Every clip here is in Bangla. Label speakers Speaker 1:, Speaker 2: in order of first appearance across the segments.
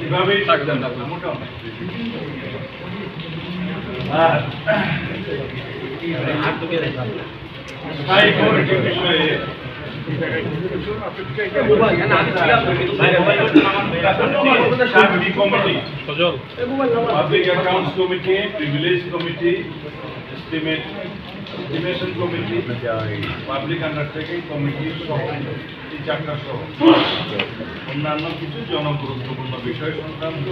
Speaker 1: এভাবেই থাকবেন মোটামুটি বিষয়ে public accounts committee privilege committee estimate estimation committee public undertaking committee সহ এই চারটা সহ অন্যান্য কিছু জনগুরুত্বপূর্ণ বিষয় সংক্রান্ত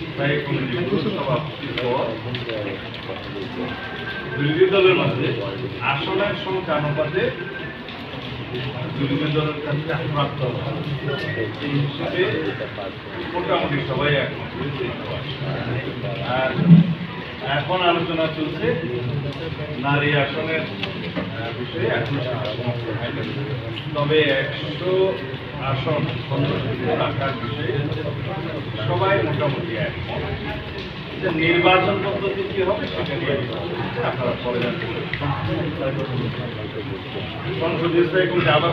Speaker 1: স্থায়ী কমিটিগুলো সভাপতির পর বিরোধী দলের মধ্যে আসনের সংখ্যা অনুপাতে বিরোধী দলের কাছে প্রাপ্ত। এই হিসেবে মোটামুটি সবাই একমত। আর এখন আলোচনা চলছে নারী আসনের বিষয়ে এখন তবে একশো আসন রাখার বিষয়ে সবাই মোটামুটি যে নির্বাচন পদ্ধতি কি হবে সেটা নিয়ে আপনারা পরে সংসদীয় আবার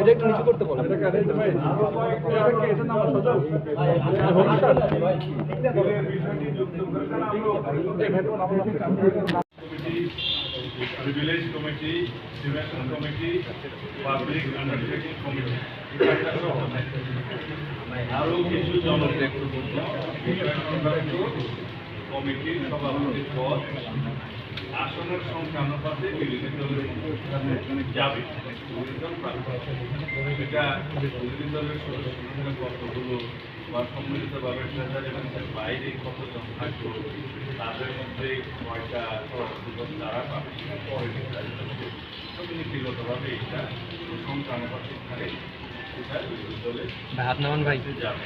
Speaker 2: এটা একটু নিচু করতে বলো?
Speaker 1: Privilege committee division committee public undertaking committee আরও কিছু সংক্রান্ত কমিটির সভাপতির পদ আসনের সংখ্যা অনুপাতে বিরোধী দলের যাবে। সেটা বিরোধী দলের সদস্যদের কতগুলো বা সম্মিলিতভাবে বাইরে কতজন থাকল তাদের মধ্যে কয়টা দিবস তারা পাবে পরে নির্ধারিত হবে। নীতিগতভাবে এটা সংখ্যা অনুপাতিক হারে সেটা বিরোধী দলের
Speaker 2: ভাই।
Speaker 1: যাবে।